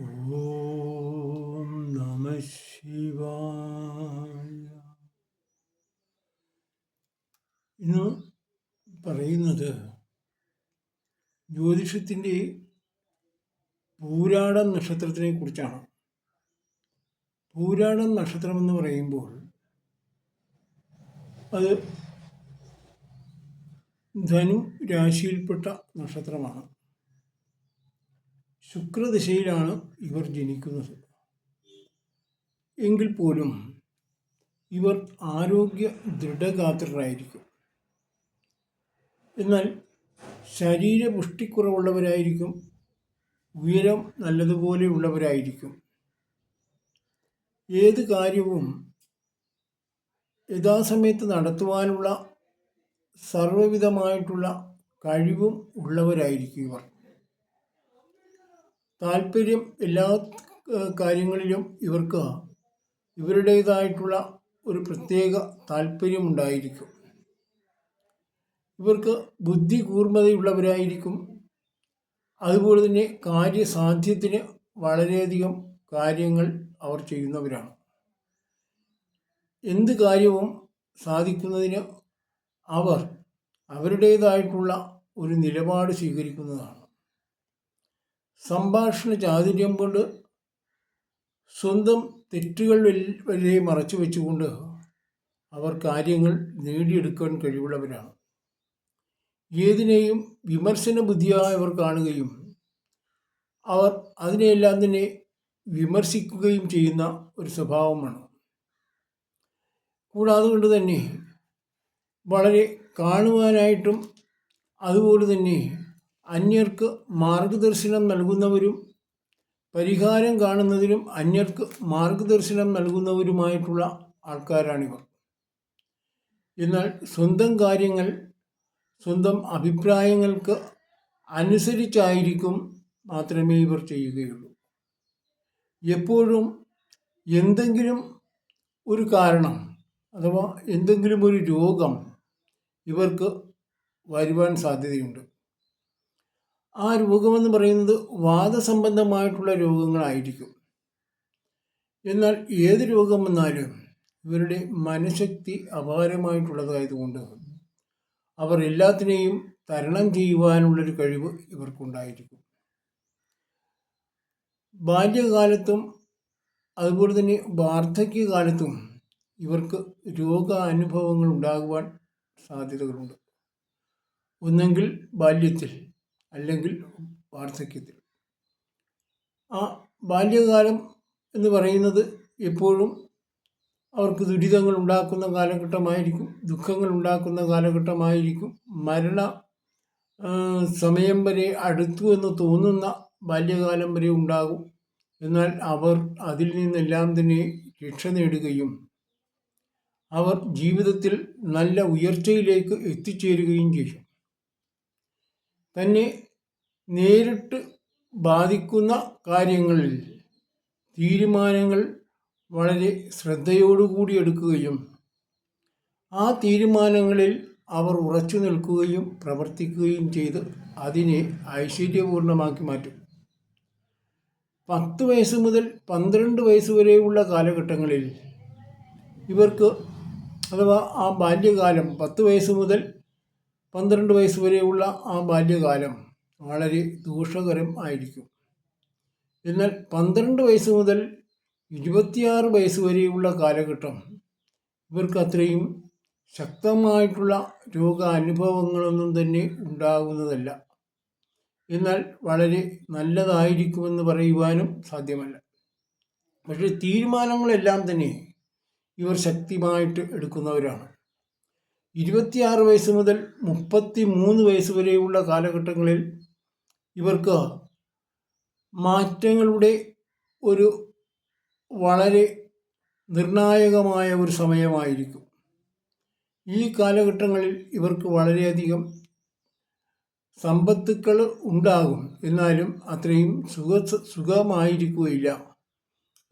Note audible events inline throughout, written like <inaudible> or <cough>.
ഓം നമ ശിവായ. ഇന്ന് പറയുന്നത് ജ്യോതിഷത്തിന്റെ പൂരാടം നക്ഷത്രത്തിനെ കുറിച്ചാണ്. പൂരാടം നക്ഷത്രം എന്ന് പറയുമ്പോൾ അത് ധനു രാശിയിൽപ്പെട്ട നക്ഷത്രമാണ്. ശുക്രദിശയിലാണ് ഇവർ ജനിക്കുന്നത്. എങ്കിൽ പോലും ഇവർ ആരോഗ്യ ദൃഢഗാത്രരായിരിക്കും. എന്നാൽ ശരീരപുഷ്ടിക്കുറവുള്ളവരായിരിക്കും ഉയരം നല്ലതുപോലെയുള്ളവരായിരിക്കും ഏത് കാര്യവും യഥാസമയത്ത് നടത്തുവാനുള്ള സർവവിധമായിട്ടുള്ള കഴിവും ഉള്ളവരായിരിക്കും ഇവർ. താല്പര്യം എല്ലാ കാര്യങ്ങളിലും ഇവർക്ക് ഇവരുടേതായിട്ടുള്ള ഒരു പ്രത്യേക താല്പര്യമുണ്ടായിരിക്കും ഇവർക്ക് ബുദ്ധി കൂർമ്മതയുള്ളവരായിരിക്കും അതുപോലെ തന്നെ കാര്യസാധ്യത്തിന് വളരെയധികം കാര്യങ്ങൾ അവർ ചെയ്യുന്നവരാണ്. എന്ത് കാര്യവും സാധിക്കുന്നതിന് അവർ അവരുടേതായിട്ടുള്ള ഒരു നിലപാട് സ്വീകരിക്കുന്നതാണ്. സംഭാഷണ ചാതുര്യം കൊണ്ട് സ്വന്തം തെറ്റുകൾ വരെ മറച്ചു വെച്ചുകൊണ്ട് അവർ കാര്യങ്ങൾ നേടിയെടുക്കാൻ കഴിവുള്ളവരാണ്. ഏതിനെയും വിമർശന ബുദ്ധിയായി അവർ കാണുകയും അവർ അതിനെയെല്ലാം തന്നെ വിമർശിക്കുകയും ചെയ്യുന്ന ഒരു സ്വഭാവമാണ്. കൂടാതെ കൊണ്ട് തന്നെ വളരെ കാണുവാനായിട്ടും അതുപോലെ തന്നെ അന്യർക്ക് മാർഗദർശനം നൽകുന്നവരും പരിഹാരം കാണുന്നതിനും അന്യർക്ക് മാർഗദർശനം നൽകുന്നവരുമായിട്ടുള്ള ആൾക്കാരാണിവർ. എന്നാൽ സ്വന്തം കാര്യങ്ങൾ സ്വന്തം അഭിപ്രായങ്ങൾക്ക് അനുസരിച്ചായിരിക്കും മാത്രമേ ഇവർ ചെയ്യുകയുള്ളൂ. എപ്പോഴും എന്തെങ്കിലും ഒരു കാരണം അഥവാ എന്തെങ്കിലും ഒരു രോഗം ഇവർക്ക് വരുവാൻ സാധ്യതയുണ്ട്. ആ രോഗമെന്ന് പറയുന്നത് വാദസംബന്ധമായിട്ടുള്ള രോഗങ്ങളായിരിക്കും. എന്നാൽ ഏത് രോഗം വന്നാലും ഇവരുടെ മനഃശക്തി അപാരമായിട്ടുള്ളതായതുകൊണ്ട് അവർ എല്ലാത്തിനെയും തരണം ചെയ്യുവാനുള്ളൊരു കഴിവ് ഇവർക്കുണ്ടായിരിക്കും. ബാല്യകാലത്തും അതുപോലെ തന്നെ വാർദ്ധക്യകാലത്തും ഇവർക്ക് രോഗാനുഭവങ്ങൾ ഉണ്ടാകുവാൻ സാധ്യതകളുണ്ട്. ഒന്നെങ്കിൽ ബാല്യത്തിൽ അല്ലെങ്കിൽ വാർദ്ധക്യത്തിൽ. ആ ബാല്യകാലം എന്ന് പറയുന്നത് എപ്പോഴും അവർക്ക് ദുരിതങ്ങൾ ഉണ്ടാക്കുന്ന കാലഘട്ടമായിരിക്കും ദുഃഖങ്ങൾ ഉണ്ടാക്കുന്ന കാലഘട്ടമായിരിക്കും. മരണ സമയം വരെ അടുത്തു എന്ന് തോന്നുന്ന ബാല്യകാലം വരെ ഉണ്ടാകും. എന്നാൽ അവർ അതിൽ നിന്നെല്ലാം തന്നെ രക്ഷ നേടുകയും അവർ ജീവിതത്തിൽ നല്ല ഉയർച്ചയിലേക്ക് എത്തിച്ചേരുകയും ചെയ്യും. തന്നെ നേരിട്ട് ബാധിക്കുന്ന കാര്യങ്ങളിൽ തീരുമാനങ്ങൾ വളരെ ശ്രദ്ധയോടുകൂടി എടുക്കുകയും ആ തീരുമാനങ്ങളിൽ അവർ ഉറച്ചു നിൽക്കുകയും പ്രവർത്തിക്കുകയും ചെയ്ത് അതിനെ ഐശ്വര്യപൂർണമാക്കി മാറ്റും. പത്ത് വയസ്സ് മുതൽ പന്ത്രണ്ട് വയസ്സ് വരെയുള്ള കാലഘട്ടങ്ങളിൽ ഇവർക്ക് അഥവാ ആ ബാല്യകാലം പത്ത് വയസ്സ് മുതൽ പന്ത്രണ്ട് വയസ്സ് വരെയുള്ള ആ ബാല്യകാലം വളരെ ദോഷകരം ആയിരിക്കും. എന്നാൽ പന്ത്രണ്ട് വയസ്സ് മുതൽ ഇരുപത്തിയാറ് വയസ്സ് വരെയുള്ള കാലഘട്ടം ഇവർക്ക് അത്രയും ശക്തമായിട്ടുള്ള രോഗാനുഭവങ്ങളൊന്നും തന്നെ ഉണ്ടാകുന്നതല്ല. എന്നാൽ വളരെ നല്ലതായിരിക്കുമെന്ന് പറയുവാനും സാധ്യമല്ല. പക്ഷേ തീരുമാനങ്ങളെല്ലാം തന്നെ ഇവർ ശക്തിമായിട്ട് എടുക്കുന്നവരാണ്. ഇരുപത്തിയാറ് വയസ്സ് മുതൽ മുപ്പത്തി മൂന്ന് വയസ്സ് വരെയുള്ള കാലഘട്ടങ്ങളിൽ ഇവർക്ക് മാറ്റങ്ങളുടെ ഒരു വളരെ നിർണായകമായ ഒരു സമയമായിരിക്കും. ഈ കാലഘട്ടങ്ങളിൽ ഇവർക്ക് വളരെയധികം സമ്പത്തുക്കൾ ഉണ്ടാകും. എന്നാലും അത്രയും സുഖ സുഖമായിരിക്കുകയില്ല.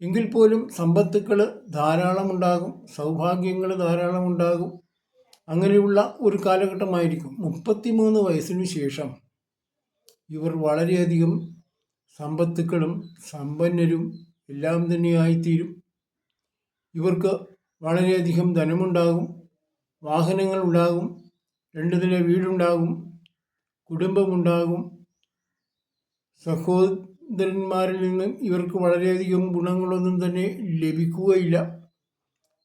എങ്കിൽ പോലും സമ്പത്തുക്കൾ ധാരാളമുണ്ടാകും സൗഭാഗ്യങ്ങൾ ധാരാളമുണ്ടാകും. അങ്ങനെയുള്ള ഒരു കാലഘട്ടമായിരിക്കും. മുപ്പത്തിമൂന്ന് വയസ്സിനു ശേഷം ഇവർ വളരെയധികം സമ്പത്തുക്കളും സമ്പന്നരും എല്ലാം തന്നെയായിത്തീരും ഇവർക്ക് വളരെയധികം ധനമുണ്ടാകും വാഹനങ്ങൾ ഉണ്ടാകും രണ്ട് നില വീടുണ്ടാകും കുടുംബമുണ്ടാകും. സഹോദരന്മാരിൽ നിന്നും ഇവർക്ക് വളരെയധികം ഗുണങ്ങളൊന്നും തന്നെ ലഭിക്കുകയില്ല.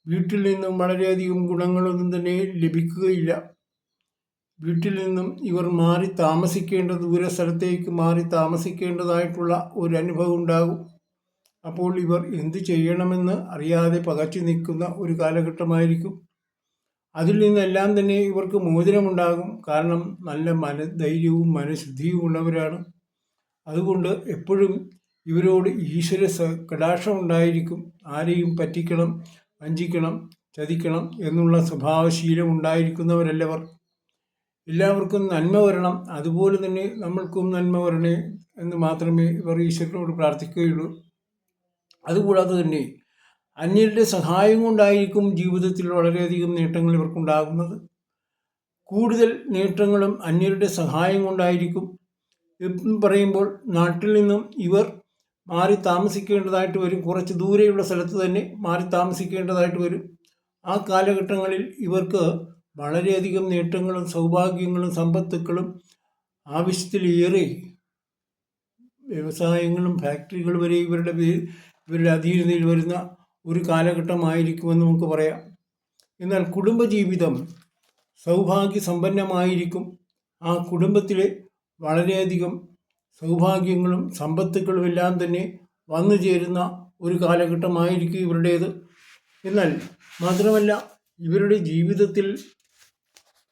വീട്ടിൽ നിന്നും വളരെയധികം ഗുണങ്ങളൊന്നും തന്നെ ലഭിക്കുകയില്ല. വീട്ടിൽ നിന്നും ഇവർ മാറി താമസിക്കേണ്ട ദൂര സ്ഥലത്തേക്ക് മാറി താമസിക്കേണ്ടതായിട്ടുള്ള ഒരു അനുഭവം ഉണ്ടാകും. അപ്പോൾ ഇവർ എന്തു ചെയ്യണമെന്ന് അറിയാതെ പകച്ചു നിൽക്കുന്ന ഒരു കാലഘട്ടമായിരിക്കും. അതിൽ നിന്നെല്ലാം തന്നെ ഇവർക്ക് മോചനമുണ്ടാകും. കാരണം നല്ല മന ധൈര്യവും മനഃശുദ്ധിയും ഉള്ളവരാണ്. അതുകൊണ്ട് എപ്പോഴും ഇവരോട് ഈശ്വര കടാക്ഷം ഉണ്ടായിരിക്കും. ആരെയും പറ്റിക്കണം വഞ്ചിക്കണം ചതിക്കണം എന്നുള്ള സ്വഭാവശീലം ഉണ്ടായിരിക്കുന്നവരല്ലവർ. എല്ലാവർക്കും നന്മ വരണം. അതുപോലെ തന്നെ നമ്മൾക്കും നന്മ വരണേ എന്ന് മാത്രമേ ഇവർ ഈശ്വരനോട് പ്രാർത്ഥിക്കുകയുള്ളൂ. അതുകൂടാതെ തന്നെ അന്യരുടെ സഹായം കൊണ്ടായിരിക്കും ജീവിതത്തിൽ വളരെയധികം നേട്ടങ്ങൾ ഇവർക്കുണ്ടാകുന്നത്. കൂടുതൽ നേട്ടങ്ങളും അന്യരുടെ സഹായം കൊണ്ടായിരിക്കും എന്ന് പറയുമ്പോൾ നാട്ടിൽ നിന്നും ഇവർ മാറി താമസിക്കേണ്ടതായിട്ട് വരും. കുറച്ച് ദൂരെയുള്ള സ്ഥലത്ത് തന്നെ മാറി താമസിക്കേണ്ടതായിട്ട് വരും. ആ കാലഘട്ടങ്ങളിൽ ഇവർക്ക് വളരെയധികം നേട്ടങ്ങളും സൗഭാഗ്യങ്ങളും സമ്പത്തുക്കളും ആവശ്യത്തിലേറെ വ്യവസായങ്ങളും ഫാക്ടറികൾ വരെ ഇവരുടെ ഇവരുടെ അധീനതയിൽ വരുന്ന ഒരു കാലഘട്ടമായിരിക്കുമെന്ന് നമുക്ക് പറയാം. എന്നാൽ കുടുംബജീവിതം സൗഭാഗ്യ സമ്പന്നമായിരിക്കും ആ കുടുംബത്തിലെ വളരെയധികം സൗഭാഗ്യങ്ങളും സമ്പത്തുക്കളും എല്ലാം തന്നെ വന്നു ചേരുന്ന ഒരു കാലഘട്ടമായിരിക്കും ഇവരുടേത്. എന്നാൽ മാത്രമല്ല ഇവരുടെ ജീവിതത്തിൽ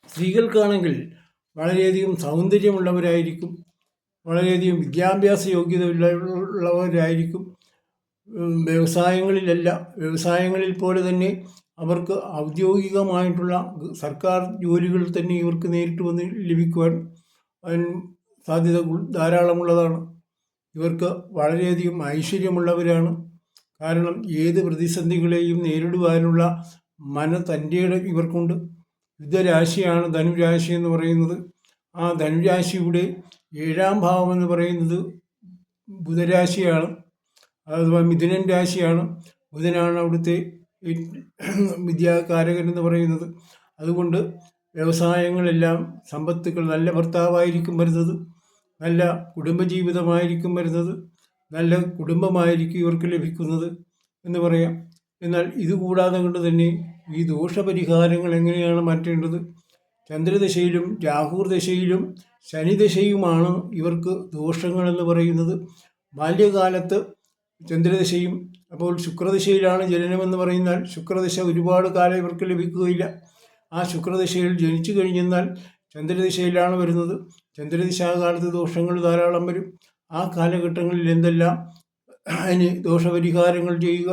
സ്ത്രീകൾക്കാണെങ്കിൽ വളരെയധികം സൗന്ദര്യമുള്ളവരായിരിക്കും വളരെയധികം വിദ്യാഭ്യാസ യോഗ്യത ഉള്ളവരായിരിക്കും വ്യവസായങ്ങളിലല്ല വ്യവസായങ്ങളിൽ പോലെ തന്നെ അവർക്ക് ഔദ്യോഗികമായിട്ടുള്ള സർക്കാർ ജോലികൾ തന്നെ ഇവർക്ക് നേരിട്ട് വന്ന് ലഭിക്കുവാൻ സാധ്യത ധാരാളമുള്ളതാണ്. ഇവർക്ക് വളരെയധികം ഐശ്വര്യമുള്ളവരാണ്. കാരണം ഏത് പ്രതിസന്ധികളെയും നേരിടുവാനുള്ള മന തന്റെ ഇവർക്കുണ്ട്. യുദ്ധരാശിയാണ് ധനുരാശി എന്ന് പറയുന്നത്. ആ ധനുരാശിയുടെ ഏഴാം ഭാവം എന്ന് പറയുന്നത് ബുധരാശിയാണ്. അഥവാ മിഥുനൻ രാശിയാണ്. ബുധനാണ് അവിടുത്തെ വിദ്യാകാരകൻ എന്ന് പറയുന്നത്. അതുകൊണ്ട് വ്യവസായങ്ങളെല്ലാം സമ്പത്തുക്കൾ നല്ല ഭർത്താവായിരിക്കും വരുന്നത്. നല്ല കുടുംബജീവിതമായിരിക്കും വരുന്നത് നല്ല കുടുംബമായിരിക്കും ഇവർക്ക് ലഭിക്കുന്നത് എന്ന് പറയാം. എന്നാൽ ഇതുകൂടാതെ കൊണ്ട് തന്നെ ഈ ദോഷപരിഹാരങ്ങൾ എങ്ങനെയാണ് മാറ്റേണ്ടത്? ചന്ദ്രദശയിലും രാഹുർ ദശയിലും ശനിദശയുമാണ് ഇവർക്ക് ദോഷങ്ങളെന്ന് പറയുന്നത്. ബാല്യകാലത്ത് ചന്ദ്രദശയും അപ്പോൾ ശുക്രദശയിലാണ് ജനനമെന്ന് പറയുന്നാൽ ശുക്രദശ ഒരുപാട് കാലം ഇവർക്ക് ലഭിക്കുകയില്ല. ആ ശുക്രദശയിൽ ജനിച്ചു കഴിഞ്ഞെന്നാൽ ചന്ദ്രദിശയിലാണ് വരുന്നത്. ചന്ദ്രദിശാകാലത്ത് ദോഷങ്ങൾ ധാരാളം വരും. ആ കാലഘട്ടങ്ങളിൽ എന്തെല്ലാം അതിന് ദോഷപരിഹാരങ്ങൾ ചെയ്യുക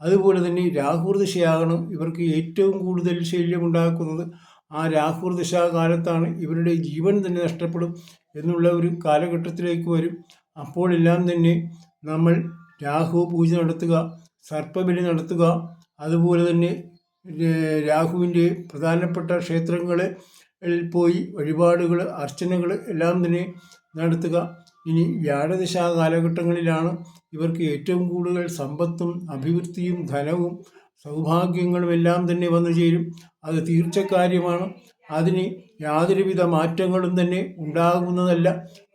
അതുപോലെ തന്നെ രാഹുർ ദിശയാകണം. ഇവർക്ക് ഏറ്റവും കൂടുതൽ ശല്യമുണ്ടാക്കുന്നത് ആ രാഹുർ ദിശാകാലത്താണ്. ഇവരുടെ ജീവൻ തന്നെ നഷ്ടപ്പെടും എന്നുള്ള ഒരു കാലഘട്ടത്തിലേക്ക് വരും. അപ്പോഴെല്ലാം തന്നെ നമ്മൾ രാഹു പൂജ നടത്തുക സർപ്പബലി നടത്തുക അതുപോലെ തന്നെ രാഹുവിന്റെ പ്രധാനപ്പെട്ട ക്ഷേത്രങ്ങളിൽ പോയി വഴിപാടുകൾ അർച്ചനകൾ എല്ലാം തന്നെ നടത്തുക. ഇനി വ്യാഴദിശ കാലഘട്ടങ്ങളിലാണ് ഇവർക്ക് ഏറ്റവും കൂടുതൽ സമ്പത്തും അഭിവൃദ്ധിയും ധനവും സൗഭാഗ്യങ്ങളും എല്ലാം തന്നെ വന്നു ചേരും. അത് തീർച്ചക്കാര്യമാണ്. അതിന് യാതൊരുവിധ മാറ്റങ്ങളും തന്നെ ഉണ്ടാകുന്നതല്ല.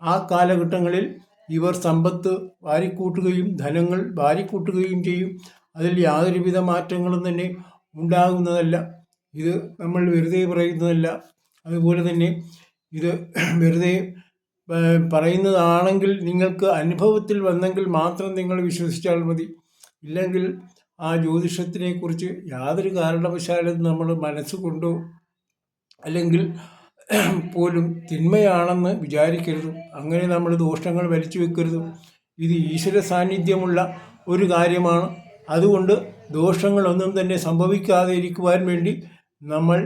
ആ കാലഘട്ടങ്ങളിൽ ഇവർ സമ്പത്ത് വാരിക്കൂട്ടുകയും ധനങ്ങൾ വാരിക്കൂട്ടുകയും ചെയ്യും. അതിൽ യാതൊരുവിധ മാറ്റങ്ങളും തന്നെ ഉണ്ടാകുന്നതല്ല. ഇത് നമ്മൾ വെറുതെ പറയുന്നതല്ല. അതുപോലെ തന്നെ ഇത് വെറുതെ പറയുന്നതാണെങ്കിൽ നിങ്ങൾക്ക് അനുഭവത്തിൽ വന്നെങ്കിൽ മാത്രം നിങ്ങൾ വിശ്വസിച്ചാൽ മതി. ഇല്ലെങ്കിൽ ആ ജ്യോതിഷത്തിനെക്കുറിച്ച് യാതൊരു കാരണവശാലും നമ്മൾ മനസ്സുകൊണ്ടോ അല്ലെങ്കിൽ പോലും തിന്മയാണെന്ന് വിചാരിക്കരുത്. അങ്ങനെ നമ്മൾ ദോഷങ്ങൾ വലിച്ചു വെക്കരുത്. ഇത് ഈശ്വര സാന്നിധ്യമുള്ള ഒരു കാര്യമാണ്. അതുകൊണ്ട് ദോഷങ്ങളൊന്നും തന്നെ സംഭവിക്കാതെ ഇരിക്കുവാൻ വേണ്ടി നമ്മൾ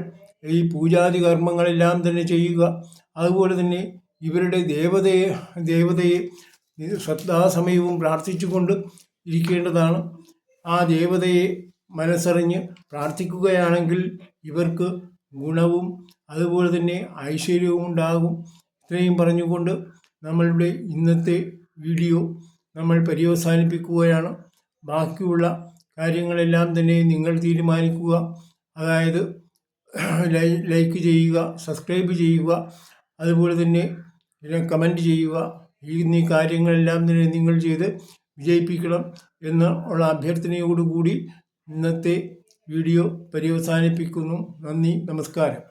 ഈ പൂജാതി കർമ്മങ്ങളെല്ലാം തന്നെ ചെയ്യുക. അതുപോലെ തന്നെ ഇവരുടെ ദേവതയെ ദേവതയെ ശ്രദ്ധാസമയവും പ്രാർത്ഥിച്ചുകൊണ്ട് ഇരിക്കേണ്ടതാണ്. ആ ദേവതയെ മനസ്സറിഞ്ഞ് പ്രാർത്ഥിക്കുകയാണെങ്കിൽ ഇവർക്ക് ഗുണവും അതുപോലെ തന്നെ ഐശ്വര്യവും ഉണ്ടാകും. ഇത്രയും പറഞ്ഞുകൊണ്ട് നമ്മളുടെ ഇന്നത്തെ വീഡിയോ നമ്മൾ പര്യവസാനിപ്പിക്കുകയാണ്. ബാക്കിയുള്ള കാര്യങ്ങളെല്ലാം തന്നെ നിങ്ങൾ തീരുമാനിക്കുക. അതായത് <clears throat> ലൈക്ക് ചെയ്യുക സബ്സ്ക്രൈബ് ചെയ്യുക അതുപോലെ തന്നെ കമന്റ് ചെയ്യുക. ഈ കാര്യങ്ങളെല്ലാം തന്നെ നിങ്ങൾ ചെയ്ത് വിജയിപ്പിക്കണം എന്ന് ഉള്ള അഭ്യർത്ഥനയോടുകൂടി ഇന്നത്തെ വീഡിയോ പര്യവസാനിപ്പിക്കുന്നു. നന്ദി നമസ്കാരം.